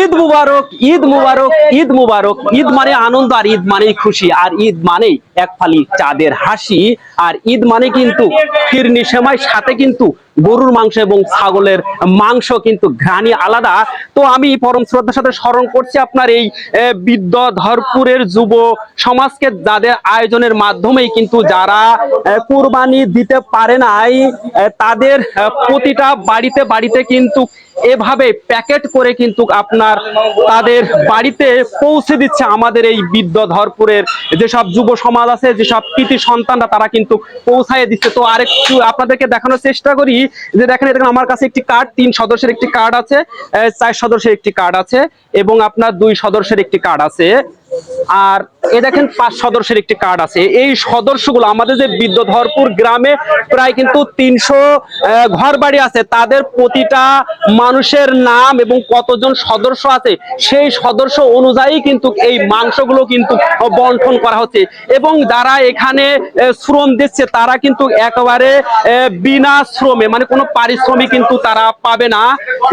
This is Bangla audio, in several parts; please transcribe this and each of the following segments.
ঈদ মুবারক ঈদ মুবারক ঈদ মুবারক। ঈদ মানে আনন্দ আর ঈদ মানেই খুশি। আর ঈদ মানেই এক ফালি চাঁদের হাসি। আর ঈদ মানে কিন্তু ফিরনি সেমাই, সাথে কিন্তু গরুর মাংস এবং ছাগলের মাংস কিন্তু ঘ্রাণী আলাদা। তো আমি পরম শ্রদ্ধার সাথে স্মরণ করছি আপনার এই বিদ্যধরপুরের যুব সমাজকে, যাদের আয়োজনের মাধ্যমেই কিন্তু যারা কোরবানি দিতে পারে নাই তাদের প্রতিটা বাড়িতে বাড়িতে কিন্তু এভাবে প্যাকেট করে কিন্তু আপনার তাদের বাড়িতে পৌঁছে দিচ্ছে আমাদের এই বিদ্যধরপুরের যেসব যুব সমাজ আছে, যেসব কৃতি সন্তানরা তারা কিন্তু পৌঁছায় দিচ্ছে। তো আরেকটু আপনাদেরকে দেখানোর চেষ্টা করি যে দেখেন দেখেন আমার কাছে একটি কার্ড, তিন সদস্যের একটি কার্ড আছে চার সদস্যের একটি কার্ড আছে এবং আপনার দুই সদস্যের একটি কার্ড আছে। আর এ দেখেন পাঁচ সদস্যের একটি কার্ড আছে। এই সদস্যগুলো আমাদের যে বিদ্যধরপুর গ্রামে প্রায় কিন্তু তিনশো ঘর বাড়ি আছে। তাদের প্রতিটা মানুষের নাম এবং কতজন সদস্য আছে, সেই সদস্য অনুযায়ী কিন্তু এই মাংসগুলো কিন্তু বন্টন করা হচ্ছে। এবং যারা এখানে শ্রম দিচ্ছে, তারা কিন্তু একেবারে বিনা শ্রমে মানে কোনো পারিশ্রমিক কিন্তু তারা পাবে না।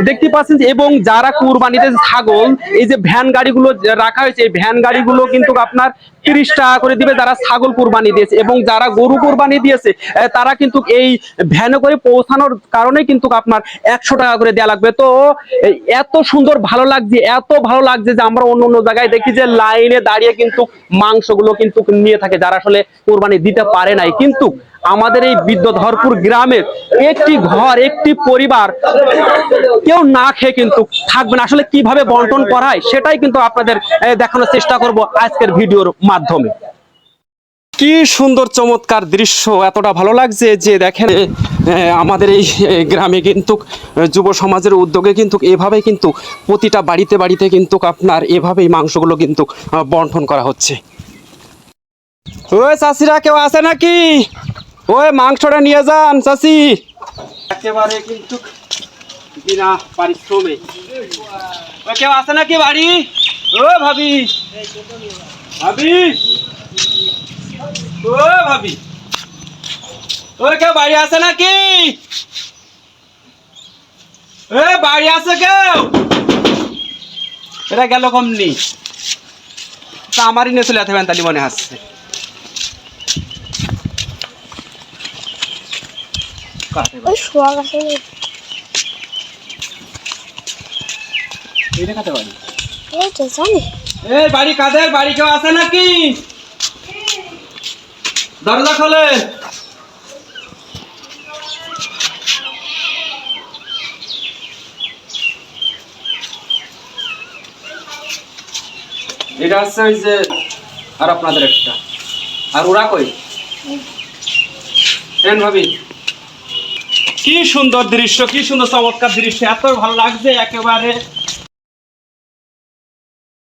দেখতে পাচ্ছেন এবং যারা কুরবানিতে ছাগল, এই যে ভ্যান গাড়িগুলো রাখা হয়েছে, এই ভ্যান গাড়িগুলো কিন্তু আপনার তিরিশ টাকা করে দিবে যারা ছাগল কুরবানি দিয়েছে। এবং যারা গরু কুরবানি দিয়েছে তারা কিন্তু এই ভ্যানে করে পৌঁছানোর কারণে কিন্তু আপনার একশো টাকা করে দেওয়া লাগবে। তো এত সুন্দর ভালো লাগছে, এত ভালো লাগছে যে আমরা অন্য অন্য জায়গায় দেখি যে লাইনে দাঁড়িয়ে কিন্তু মাংসগুলো কিন্তু নিয়ে থাকে, যারা আসলে কোরবানি দিতে পারে নাই। কিন্তু আমাদের এই বিদ্যধরপুর গ্রামের একটি ঘর, একটি পরিবার কেউ না খেয়ে কিন্তু থাকবেন আসলে কীভাবে বন্টন করা হয় সেটাই কিন্তু আপনাদের দেখানোর চেষ্টা করব আজকের ভিডিওর মাধ্যমে। কি সুন্দর চমৎকার দৃশ্য, এতটা ভালো লাগছে যে দেখেন আমাদের এই গ্রামে কিন্তু যুব সমাজের উদ্যোগে কিন্তু এভাবে কিন্তু প্রতিটা বাড়িতে বাড়িতে কিন্তু আপনার এভাবেই মাংসগুলো কিন্তু বন্টন করা হচ্ছে। ওই চাষিরা কেউ আছে নাকি? ওই মাংসটা নিয়ে যান চাষি একেবারে কিন্তু বিনা পারিশ্রমিক ওই কেউ আছে নাকি বাড়ি? ও ভাবি। ভাবি। ও ভাবি। ওই কেউ বাড়ি আছে নাকি? এ, বাড়ি আছে কেউ? এটা গেল কমনি। তা আমারই নিয়ে চলে যেতে তালি মনে আসছে ওই শোয়া গেছে এই দেখাতে পারি এই তো জানি। এই বাড়ি কাদের? বাড়ি কেউ আছে নাকি? দরজা খোলে। এটা হচ্ছে ওই যে আর আপনাদের একটা। আর ওরা কই? ভাবি। কি সুন্দর দৃশ্য কি সুন্দর চমৎকার দৃশ্য এত ভালো লাগছে একেবারে।